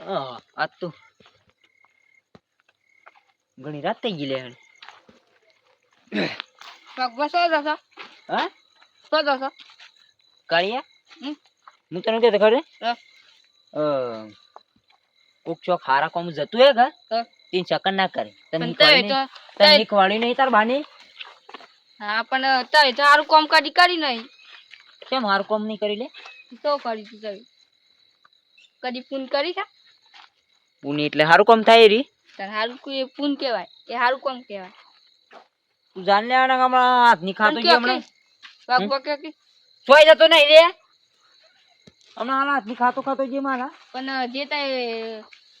આજ તો ઘણી રાત થઈ ગઈ લે. ભગવા શું જશો હા? શું જશો કાળિયા? હું તને કહેતો ખરે કોક ચોક હારા કોમ જતું હે ઘર. તીન સેકન્ડ ના કરે. તને? તને શીખવાડી નહીં તાર બાની? હા પણ તય તો સારું કામ કરી કરી નહીં. કેમ હારું કોમ નહીં કરી લે? તો કરી તું કદી ફોન કરી છે? પુની એટલે હારું કામ થાય રી. તાર હારું કોઈ પૂન કહેવાય. એ હારું કામ કહેવાય. તું જાણ લે આના હમણાં હાથની ખાતો કે? હમણાં ભગવા કે કે? સોઈ જતો નહીં રે. હમણાં હાલ હાથની ખાતો ખાતો જે મારા. પણ જે તય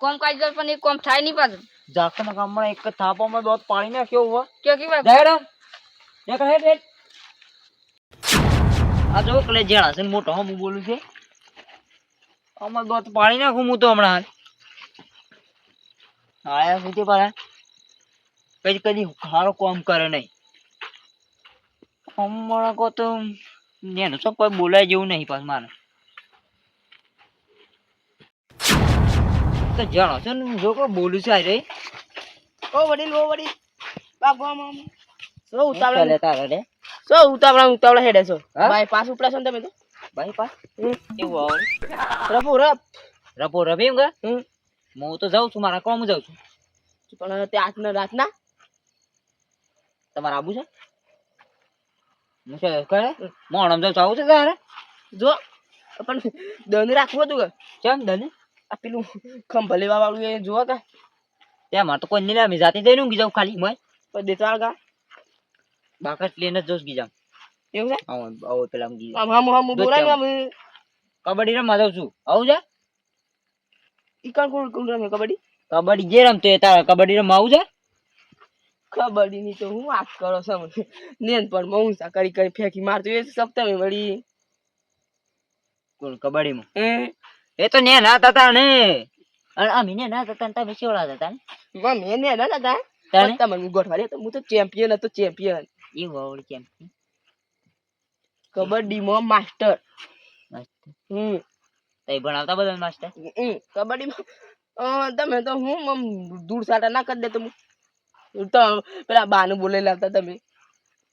કોમ કાજ પણ એ કોમ થાય નહીં પાછું. જાખના ગામમાં એક થાપો થાપામાં દોત પાણી નાખ્યો હોવા કે કે ભાઈ જયરામ દેખ હેડ હેડ આ જો કલે જેણા છે મોટો હું બોલું છે. અમાર દોત પાણી નાખું હું તો હમણાં હાલ. આયા સુધી પાછા કઈ કદી સારો કોમ કરે નહીં. હમણાં કો તો એનું તો કોઈ બોલાય જેવું નહીં પાછું મારે. તો જાણો છો ને જો કોઈ બોલું છે આ રે ઓ વડીલ ઓ વડીલ. ભગવા મામ સો ચાલે તારે રે? સો ઉતાવળા ઉતાવળા હેડે છો? ભાઈ પાસ ઉપડા છો ને તમે તો? ભાઈ પાસ? એવું આવે રફુ રફ રપો રફ એમ કે? હું તો જાઉં છું મારા કોમ જાઉં છું. પણ તે આજના રાતના તમારે આબુ છે? હું છે કરે મોણમ જાઉં છું આવું છે તારે? જો પણ દન રાખવું હતું કે? કેમ દને આ પેલું ખંભલે વાળું એ જુઓ કે ત્યાં મારે તો કોઈ નહીં લાવી જાતે જઈને ઊંઘી જાઉં ખાલી મોય. પણ દેતવાળ ગા? બાકસ લઈને જ જોશ ગીજામ એવું છે? હા આવો પેલા. આમ બોલાય આમ કબડ્ડી રમવા જાઉં છું. આવું છે? ઈકણ કોણ કોણ રમે? કબડ્ડી? કબડ્ડી જે રમતો એ તારે કબડ્ડી રમવા આવું છે? કબડ્ડી ની તો હું વાત કરો છો નેન પણ હું કરી કરી ફેંકી મારતો એ સપ્તમી વળી. કોણ કબડ્ડી માં એ તો ને ના હતા ને. અને અમે ને ના હતા તમે શેવડા હતા ને? વાહ મેં ને ના હતા? તાણે? તમને ગોઠવાડે તો હું તો ચેમ્પિયન હતો ચેમ્પિયન. એ વાવડ કેમ કબડ્ડી માં માસ્ટર. હમ. તઈ ભણાવતા બધા માસ્ટર હમ કબડ્ડી તમે તો હું દૂર સાટા ના કરી દે તમે તો પેલા બાનું બોલે લાવતા તમે.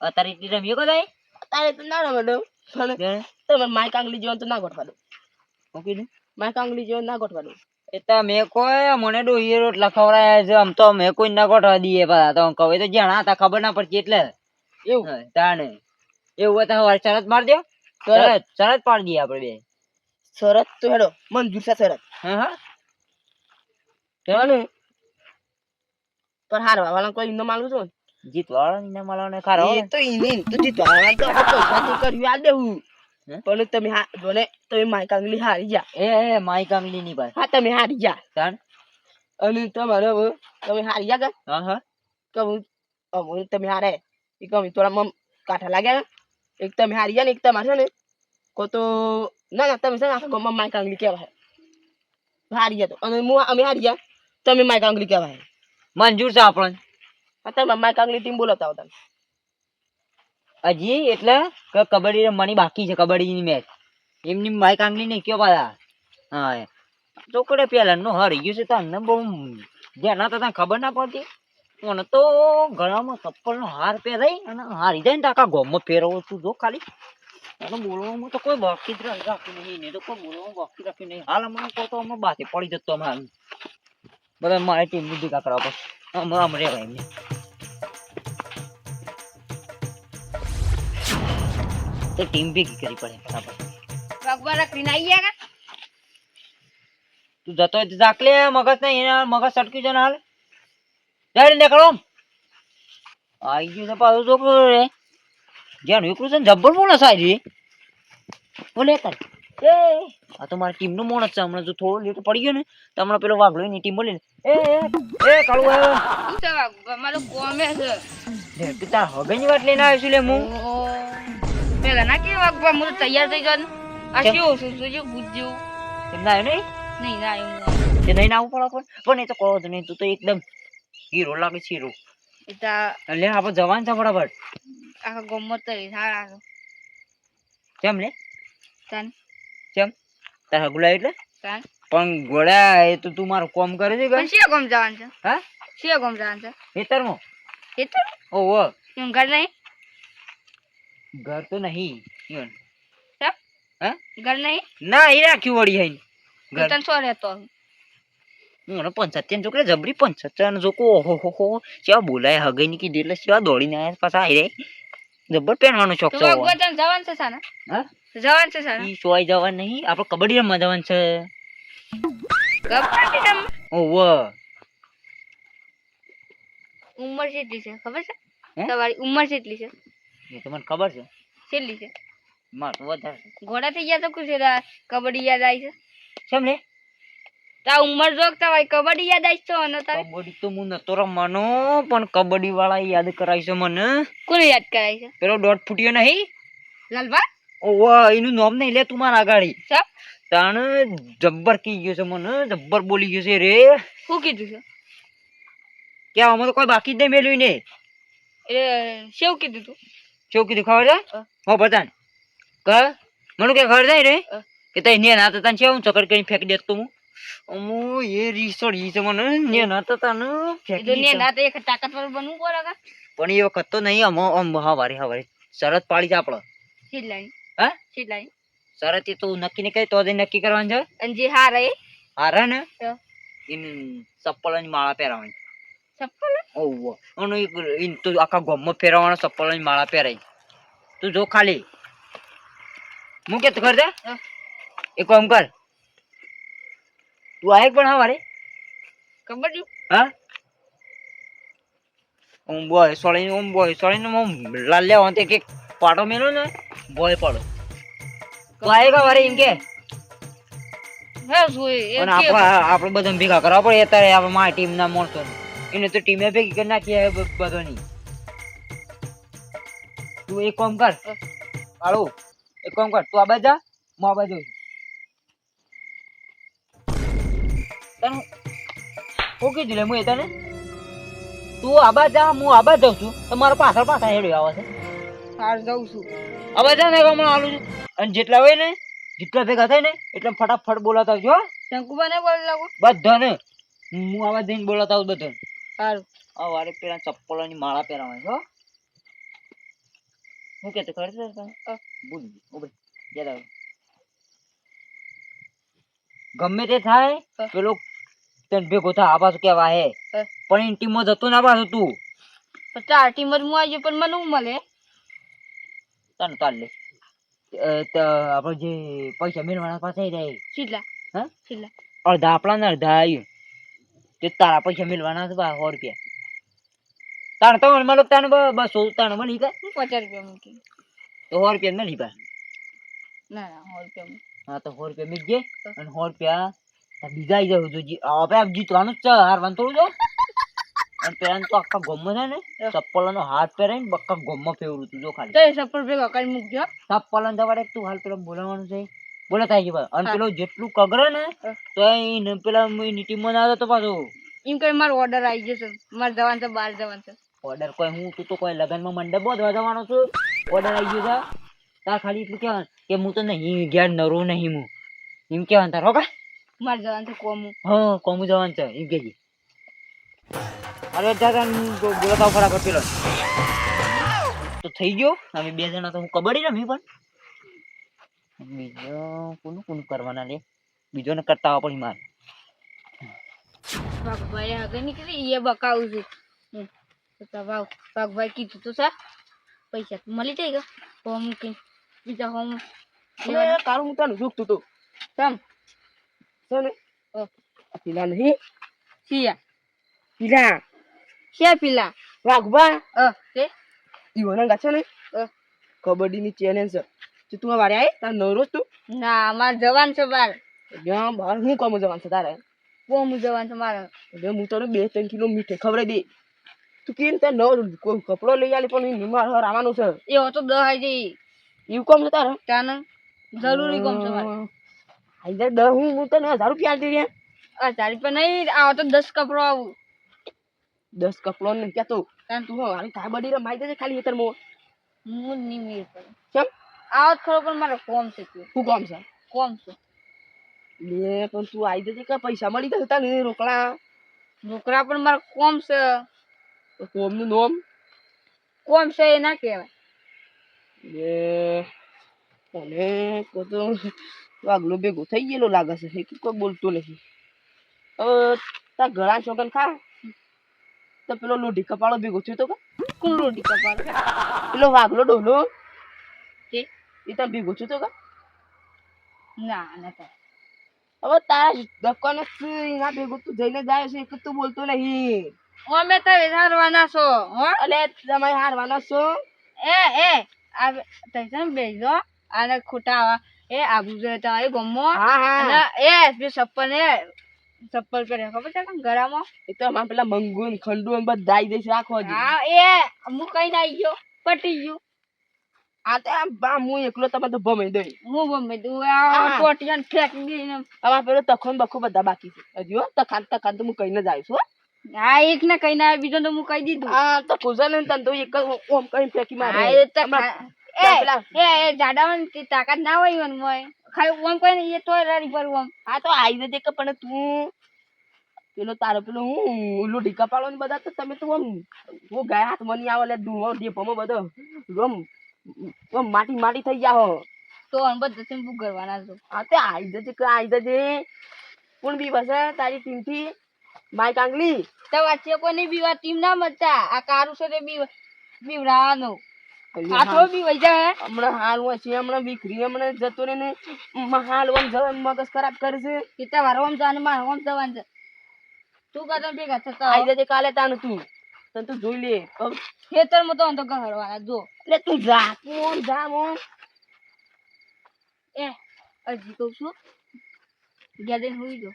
અત્યારે એટલી રમ્યો કો તઈ અત્યારે તો ના રમે પણ તમે માઈક આંગલી જેવાનું તો ના ગોઠવા દો. હું કીધું? માઈક આંગલી જેવાનું ના ગોઠવા દો. એ તો મેં કોઈ મને ડોહીએ રોટલા ખવડાયા છે આમ તો મેં કોઈ ના ગોઠવા દઈએ પાછા. તો કહે તો જણા હતા ખબર ના પડતી એટલે. એવું? તાણે એવું હોય તો હવારે શરત માર દો શરત શરત પાડી દઈએ આપણે બે. શરત તો હેડો મંજૂર છે શરત. હા પણ હારવા વાળા કોઈ ઇનામ માલું છું ને ને મળવાનો ખારો એ તો ઈને તો જીતવા વાળા તો કર્યું આ દેવું. પણ તમે હા જોને તમે માઈક આંગળી હારી જા એ એ માઈ કાંગલી ની ભાઈ. હા તમે હારી જા અને તમારે તમે હારી જા કે? હા હા. તમે હારે અમે થોડા મમ કાઠા લાગ્યા એક તમે હારી ગયા ને એક તમારે છે ને કો તો ના ના તમે છે ને આખા ગામમાં માઈક આંગળી કહેવાય હારી ગયા તો અને હું અમે હારી ગયા તમે માઈક આંગળી કહેવાય મંજૂર છે આપણને આ તમે માઈક આંગળી ટીમ બોલાવતા હતા હજી એટલે કે કબડ્ડી રમવાની બાકી છે કબડ્ડીની મેચ એમની માઈ કાંગલી નહીં કયો પાછા હા ચોકડે પેલા નો હારી ગયું છે તને બહુ જેના તો તને ખબર ના પડતી મને તો ગળામાં ચપ્પલ નો હાર પહેરાઈ અને હારી જાય ને તો આખા ગોમમાં ફેરવો છું જો ખાલી બોલવામાં તો કોઈ બાકી જ રાખ- રાખ્યું નહીં એને તો કોઈ બોલવામાં બાકી રાખ્યું નહીં. હાલ હમણાં કહો તો અમે બાતે પડી જતો અમે હાલ. બધા મારી ટીમ ભેગા કરવા પડે અમે આમ રહેવાય એમને. તો ટીમ ભેગી કરી પડે બરાબર. ભગવાન રાખીને આવી ગયા તું જતો હોય તો જાકલે મગજ નહીં એના મગજ સટક્યું છે ને હાલ. જઈને નીકળો આઈ ગયું છે પાછું છોકરો રે. જ્યાં એકલું છે ને જબ્બર માણસ આવી બોલે કર એ આ તો મારી ટીમનો માણસ છે. હમણાં જો થોડો લેટ પડી ગયો ને તો હમણાં પેલો વાગલો ની ટીમ બોલે એ એ એ કાળું આવ્યો શું મારો કોમે છે. લે પિતા હગેની વાત લઈને આવ્યો છું લે હું. પેલા ના કે ભગવાન હું તૈયાર થઈ ગયો આ? કેવું છું? શું પૂછ્યું એમ ના આવ્યો નહીં? નહીં ના આવ્યો તે નહીં ના આવવું પડે પણ પણ એ તો કહો જ નહીં તું તો એકદમ હીરો લાગે છે હીરો એટલે આપણે જવાન છે ફટાફટ. આખા ગમત તો હા કેમ લે તાન કેમ તાર હગુલા એટલે તન પણ ગોળા એ તો તું મારું કોમ કરે છે પણ શિયા કોમ જવાનું છે હા શિયા કોમ જવાનું છે ખેતરમાં એ ઓહો એમ ઘર નહીં ઘર તો નહીં ઈવન. હા ઘર નહીં ના એ રાખ્યું વળી હઈ ઘર તન સો રહેતો મને પંચાયત છોકરા જબરી પંચાયત જોકો ઓહો હો હો બોલાય હગઈ ની કીધું એટલે કેવા દોડીને આયા પાછા આવી રે જબર પહેરવાનો શોખ છે તને જવાનું છે સાના? હા? જવાન છે સાના? ઈ સોય જવાન નહીં આપણે કબડ્ડી રમવા જવાન છે. કબડ્ડી રમ ઓહો ઉંમર કેટલી છે ખબર છે? તમારી ઉંમર કેટલી છે. એ તમને મને ખબર છે? કેટલી છે. માર તો વધારે ઘોડા થઈ ગયા તો કુછ કબડ્ડી યાદ આવી છે? રે? તા ઉંમર જોગતા હોય કબડ્ડી યાદ આવી અને તારે કબડ્ડી તો હું નતો રમવાનો પણ કબડ્ડી વાળા યાદ કરાવી છે મને. કોને યાદ કરાય છે પેલો દોઢ ફૂટ્યો નહીં? લાલબા ઓહો એનું નામ નહીં લે તું મારા આગળ સાબ તાણ જબ્બર કી ગયો છે મને જબ્બર બોલી ગયો છે રે. શું કીધું છે? કે આમાં તો કોઈ બાકી જ નહીં મેળવી ને એટલે શેવ કીધું તું? શું કીધું ખબર છે? હા. બતાન ક? મને કે ખબર થાય રે? કે તઈ ને ના તને છે હું ચકર કરીને ફેંકી દેતો હું અમુ એ રીસોડી છે મને ને ના. તો તને ને. ના તો એક તાકાતવર બનવું પડે કા પણ એ વખત તો નહીં અમ અમ હવારે હવારે. શરત પાડી છે આપણો શીલાઈ. હા? શીલાઈ. શરત એ તો નક્કી નહીં કરી તો જ નક્કી કરવાનું છે? અને જે હાર. હારે ને? ઇન ચપ્પલની માળા પહેરાવાની. ચપ્પલ? ઓવો અને ઇન તો આખા ગામમાં ફેરવવાના ચપ્પલની માળા પહેરાઈ તું જો ખાલી. હું તો કર દે. એક કામ કર. તું આયક પણ હવારે? છે? હા? ઓમ બોય સોળીને ઓમ બોય સોળીને ઓમ લાલ લેવા તે કે પાડો મેલો ને બોય પાડો. તું આયક હવારે એમ કે? આપણે બધા ભેગા કરવા પડે અત્યારે આપણે મારી ટીમ ના. માણસો એને તો ટીમે ભેગી કરી નાખી બધાની. તું એક કામ કર. હાલો એક કામ કર તું આ બાજુ મો હું આ બાજુ તને હું કીધું લે હું એ તને તું આબા જા હું આબા જાઉં છું. તમારો પાછળ પાછળ હેડ્યો આવે છે. હાર જાઉં છું. આ જા ને હમણાં આલું છું. અને જેટલા હોય ને જેટલા ભેગા થાય ને એટલે ફટાફટ બોલાતા આવજો હો. શંકુબાને બોલ લાગો? બધાને. હું આવા જઈને બોલાતા આવું બધાને. સારું આ વારે પેલા ચપ્પલોની માળા પહેરાવાની છો હું કેતો ખબર છે? ભૂલ ઉભરી ઊભી યાદ. ગમે તે થાય. પેલો તને ભેગો થા આ કેવા હે. પણ એની ટીમમાં જતો ના પાછું તું. પણ તાર ટીમ જ હું આવી પણ મને હું મળે? તને તાર લે. આપણે જે પૈસા મેળવાના પાસે રહે કેટલા હા? કેટલા અડધા આપણા ને અડધા આવ્યું તે તારા પૈસા મેળવાના છે બા સો રૂપિયા. તાણ તો મને તાણે બસો તાણ ગયા હું પચાસ રૂપિયા મૂકી તો સો રૂપિયા મળી પા ના ના સો રૂપિયા હા તો સો રૂપિયા મેં જે અને સો રૂપિયા આ બીજા આવી જાવ તો જી- હવે આ ત્રણ જ છે. હારવાનું થોડું જો અને પેલા તો આખા ગોમમાં છે ને ચપ્પલનો હાથ પહેરાઈને બક્કા ગોમમાં ફેરવું તું જો ખાલી. તો એ સપોર્ટ કરી મૂકજો ચપ્પલ દવાડે તું હાલ પેલો બોલાવવાનું છે. બોલે થાય છે અને પેલો જેટલું કગરે ને તો એને પેલા એની ટીમમાં ના તો પાછું. એમ કઈ મારો ઓર્ડર આવી જશે મારે જવાનું છે બહાર જવાનું છે. ઓર્ડર કોઈ હું તું તો કોઈ લગનમાં મંડપ બધવા જવાનો છું. ઓર્ડર આવી ગયો છે. તાર ખાલી એટલું કહેવાનું કે હું તો નહીં ઘેર નરું નહીં હું. એમ કહેવાનું તારો કા? મારે જવાનું છે કોમુ. હા કોમું જવાનું છે. એમ કહેજે અરે દાદા બોલતા ફટાફટ પેલો. તો થઈ ગયો? અમે બે જણા તો હું કબડ્ડી રમી પણ. બીજો કોનું કોનું કરવાના લે? બીજો ને કરતા આવવા પણ મારે. ભાગભાઈ આગળ નીકળી એ બકાવું છું. વાવ ભાગભાઈ કીધું તો સા? પૈસા મળી જાય ગયો હોમ બીજા હોમ કારું હું તને જોગતું તું સમ છે ને પેલા નહીં સિયા પેલા છે પેલા વાઘબા તે ઈવોના ગા છે ને કબડ્ડીની ચેલેન્જ છે તો વારે આય તાર નવરો તું ના મારે જવાનું છે બાર ત્યાં બહાર હું કામ જવાનું છે તારે કોમ જવાનું છે મારે એટલે હું તને બે ત્રણ કિલો મીઠે ખવડાવી દે તું કેમ તાર નવ કોઈ કપડો લઈ આલી પણ મારે આવવાનું છે એ તો દહાઈ જઈ એવું કામ છે તારે ત્યાં જરૂરી કોમ છે મારે જાય દસ હું હું તને હજાર રૂપિયા આપી રહ્યા હજાર રૂપિયા નહીં આવો તો દસ કપડો આવું. દસ કપડો ને ક્યાં તો તાન તું હવે થાય કાબડી મારી દેજે ખાલી હેતર મો હું નહીં મેળ પડે. કેમ? આવો ખરો પણ મારે કોમ છે તું. શું કામ છે? કોમ છે. લે પણ તું આવી દેજે કે પૈસા મળી જશે તને રોકડા. રોકડા પણ મારે કોમ છે. કોમનું નોમ? કોમ છે એ ના કહેવાય. લે મને કો તો વાગલો ભેગો થઈ ગયેલો લાગે છે. એ કોઈ બોલતો નથી. હવે તાર ગળા છોકન ખા. તો પેલો લોઢી કપાળો ભેગો થયો તો કોણ રોટી કપાળ? પેલો વાઘલો ડોલો. કે? એ તાર ભેગો થયો તો કા ના ના હવે તારા દુકાને એના ભેગો તું જઈને જાય છે એક તું બોલતો નહીં અમે તો હારવાના છો હો. અલે તમે હારવાના છો? એ એ આ તૈસમ બેજો આને ખોટા એ આબુ છે તમારી ગમો હા હા. એ ચપ્પલ એ ચપ્પલ પહેરે ખબર છે કે ગળામાં એ તો અમારે પેલા મંગુ ને ખંડુ ને બધા આવી દઈશ રાખો હા એ હું કઈ ના ગયો પટી ગયું. આ તો આમ બા હું એકલો તમે તો ભમાઈ દઈ. હું ગમે દઉં. આ ટોટિયાને ફેંકી દઈને અમારે પેલો તખન બખો બધા બાકી છે. હજી હો તખાન તખાન તો હું ના જ આવીશ હો. હા એક ને કઈ ના બીજો તો હું કહી દીધું હા તો ખુશા ને તને તો એક ઓમ કઈ ફેંકી મારે. એ તો જાડામાં તાકાત ના હોય મોય ખાલી ઓમ કોઈ ને એ તોય રાડી પર ઓમ. આ તો પણ તું પેલો તારો પેલો હું ઓલો ઢીકા પાડો ને બધા તો તમે તો હું ગયા હાથ મની આવે એટલે ડેપોમાં બધો માટી માટી થઈ ગયા હો. તો અન બધા છે બુક કરવાના છો. આ તે આવી જજે કે આવી જજે કોણ બી બસે તારી ટીમથી? માય કાંગલી તો વચ્ચે કોઈ નહીં બીવા ટીમ ના મચતા આ કારું છે તે બી બીવડાવાનો આ તો બી જાય હમણાં હાલ હોય છે હમણાં વિખરી હમણાં જતો રહે ને મ- હાલ ઓમ જવા મગજ ખરાબ કરે કેટલા વાર જવાનું મારે જવાનું છે તું કરતા ભેગા થતા આવી જજે કાલે તાનું તું. તને તું જોઈ લે. ખેતર ખેતરમાં તો અંતો ગહરવાના જો. એટલે તું જા કોણ જા મોં એ હજી કહું છું. જઈને હુઈ જો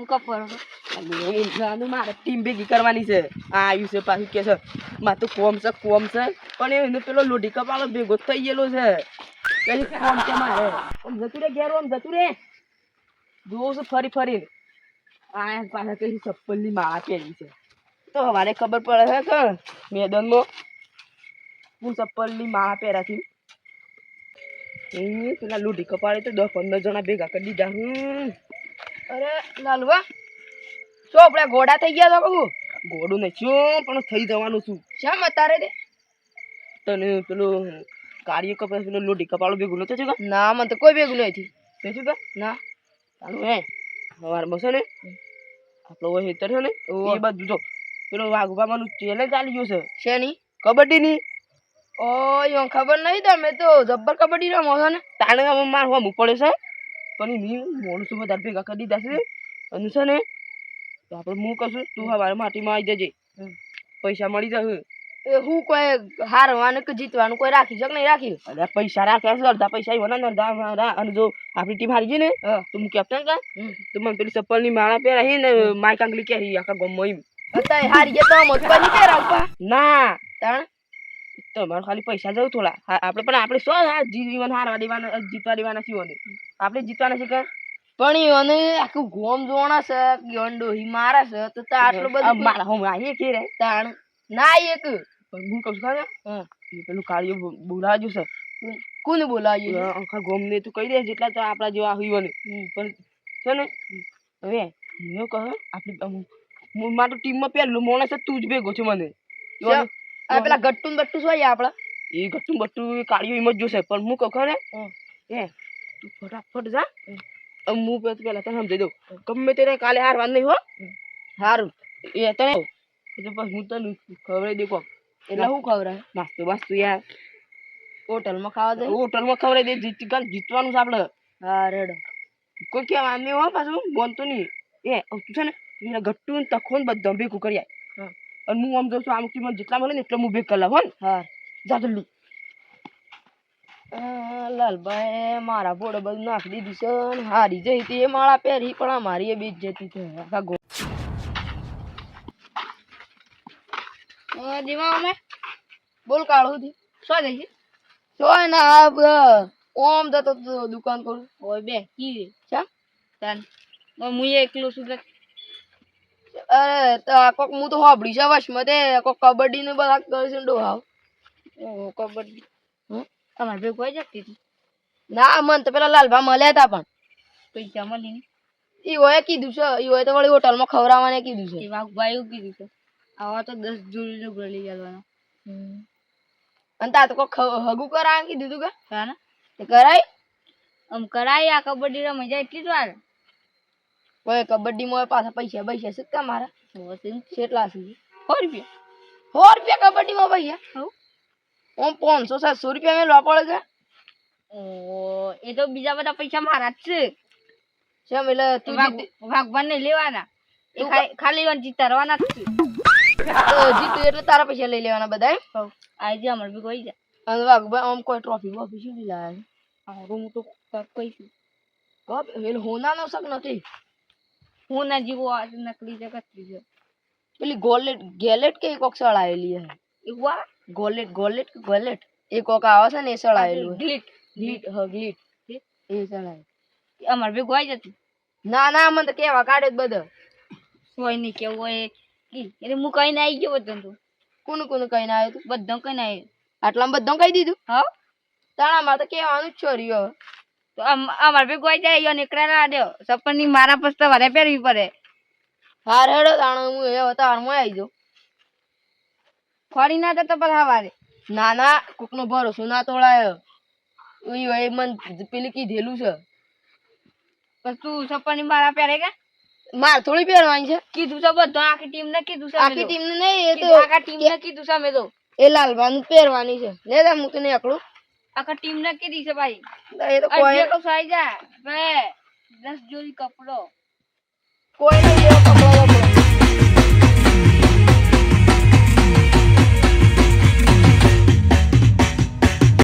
હું કપડ ઊંઘવાનું મારે ટીમ ભેગી કરવાની છે. આ આવ્યું છે પાછું કે છે માં તો કોમ છે કોમ છે. પણ એને પેલો લોઢી કપાળો ભેગો થઈ ગયેલો છે. પેલી કોમ છે મારે. આમ જતું રે, ઘેર, આમ જતું રે. જોઉં છું ફરી ફરીને આ પાછા કઈ ચપ્પલની માળા પહેરી છે. તો અમારે ખબર પડે છે કે મેદાનમાં હું ચપ્પલની માળા પહેરાથી પેલા લોઢી કપાળે તો દસ પંદર જણા ભેગા કરી દીધા. હમ. અરે લાલવા શું આપણે ઘોડા થઈ ગયા હતા બાબુ ઘોડું નહીં શું? પણ થઈ જવાનું છું. શા અત્યારે તે? તને પેલું કાર્ય કપાસ પેલો લોઢી કપાળો ભેગું નતો છે ના મને તો કોઈ ભેગું નથી નથી કે? ના. ચાલુ હે સવાર બસો ને? આપણો હેતર છે ને એ બધું જો. પેલો વાઘુબામાનું ચેલેન્જ ચાલી ગયું છે. શેની? કબડ્ડીની ઓય ખબર નહીં તમે તો જબ્બર કબડ્ડી રમો છો ને? તાણે માર હોમું પડે છે. પણ મી મોણસો બધા ભેગા કરી દીધા છે. અને છે ને તો આપણે હું કશું તું હવારે માટીમાં આવી જજે. પૈસા મળી જશે. એ હું કોઈ હારવાનું કે જીતવાનું કોઈ રાખી શક નહીં રાખી? અરે પૈસા રાખ્યા છે અડધા પૈસા આવ્યો ને અડધા અને જો આપણી ટીમ હારી ગઈ ને તો હું કેપ્ટન કા? તો મને પેલી ચપ્પલની માળા પહેરાવી ને માય કાંગલી કે આખા ગમો એમ. અત્યારે હારી ગયા તો આમ નહીં પહેરાવવા ના. તાણ? તમારે ખાલી પૈસા જવું થોડા. આપણે પણ આપણે શું જીવન હારવા દેવાના જીતવા દેવાના છીએ આપણે જીતવાના છે કે? પણ એને આખું ગોમ જોણા છે ગંડો હી મારા છે તો તો આટલું બધું મારા હું આવીએ કે રે તાણ ના એક. પણ હું કહું છું હા પેલું કાળિયો બોલાજો છે કોને બોલાવ્યું આખા ગોમ ને તું કહી દે જેટલા તો આપણા જેવા હોય ને પણ છે ને? હવે? હું એવું કહું આપણે મારી ટીમમાં પહેલું માણસ તું જ ભેગો છે મને. પેલા ગટ્ટુ બટ્ટું શું આપડા એ ગટ્ટુ બટ્ટુ કાળિયો એમ જ જોશે. પણ હું કહું ને એ. તું ફટાફટ જા. હું પેલા તને સમજાઈ દઉં. ગમે તેને કાલે હાર વાંધ નહીં હો. હારું. એ તને એટલે પછી હું તને ખવડાવી દે કોક. એટલે શું ખબર નાસ્તો બાસ્તો યાર. હોટલમાં ખાવા દે હોટલમાં ખવડાવી દે. જીત કાલ જીતવાનું છે આપણે હા રેડો. કોઈ કહેવા નહીં હો પાછું. બોલતો નહીં. એ તું છે ને એના ગટ્ટુ ને તખો ને બધા ભેગું કરી આય. અને હું આમ જોઉં છું આમ કે જેટલા મળે ને એટલા હું ભેગ કરાવ હો ને. હા. જા જલ્દી. લાલભાઈ મારા બોડે બધું નાખી દીધું છે ને હારી જઈ હતી. એ માળા પહેરી પણ આ મારી એ બીજ જતી છે આખા ગો દીમા અમે? બોલ કાઢું હતી શું જઈ શું ના ઓમ જતો તો દુકાન કરું ઓય બે કી ચા? તાન. હું એકલો છું અરે તો આ કોક હું તો હોબડી છે વશમાં તે કોક કબડ્ડી ને બધા કરે છે ડોહાવ કબડ્ડી. અમારે ભેગું કોઈ જતી હતી. ના મન તો પેલા લાલભા મળ્યા હતા પણ. પૈસા મળી ઈ હોય કીધું છે ઈ હોય તો વળી હોટલમાં ખવડાવવાને કીધું છે. એ એવું કીધું છે. આવા તો દસ જોડી નો લઈ જવાનો. અને તા તો કોઈ હગું કરાવવાનું કીધું તું કે? હા ને? તે કરાય. આમ કરાય આ કબડ્ડી રમી જાય એટલી જ વાર. કોઈ કબડ્ડીમાં પાછા પૈસા પૈસા છે તમારા? કેટલા છે? સો રૂપિયા. સો રૂપિયા કબડ્ડીમાં પૈસા? હઉ. ઓમ પાંચસો સાતસો રૂપિયા મેં લો પડે છે. ઓ એ તો બીજા બધા પૈસા મારા જ છે. કેમ એટલે તું ભગવાન ને લેવાના. એ ખાલી- વાર જીતાડવાના જ છે. જીતું એટલે તારા પૈસા લઈ લેવાના બધા? આજે અમારે બી કોઈ જાય. અને ભગવાન આમ કોઈ ટ્રોફી બોફી શું છે? આવું હું તો કહીશું. બાપ, હોના નો શક નથી. હું ના જીવો આ નકલી છે કતરી છે. પેલી ગોલેટ ગેલેટ કે કોક સળાયેલી હે? એવું ગોલેટ ગોલેટ ગોલેટ. એ કોક આવે છે ને એ સળાયેલું ગ્લિટ ગ્લિટ હ ગ્લિટ. એ સળાય અમાર ભેગું આવી જતું. ના ના મને તો કેવા કાઢે બધા. કોઈ નહીં કેવું હોય એટલે હું કઈ ના આવી ગયો બધું તું. કોનું કોનું કઈ ના આવ્યું તું? બધું કઈ ને આવ્યું આટલામાં બધું કહી દીધું? હા? તાણા મારે તો કેવાનું જ છોર્યું તો અમાર અમારે આવી જાય નીકળ્યા નીકળેલા દેવ સપનની મારા પછી તમારે પહેરવી પડે. હાર હેડો તાણો હું એ અવતારમાં આવી જાઉં. ફરી ના જતો પણ સવારે ના ના કોકનો ભરોસો ના તોડાયો. હોય મન પેલી કીધેલું છે. પણ તું સપાની મારા પહેરે કે? માર થોડી પહેરવાની છે. કીધું છે બધું આખી ટીમ ને કીધું છે આખી ટીમ ટીમ નહીં એ તો આખા ટીમ ને કીધું છે અમે તો. એ લાલભાનું પહેરવાની છે. લે દે હું તને એકલું. આખા ટીમ ને કીધી છે ભાઈ. એ તો કોઈ તો સાઈ જા બે દસ જોડી કપડો. કોઈ નહીં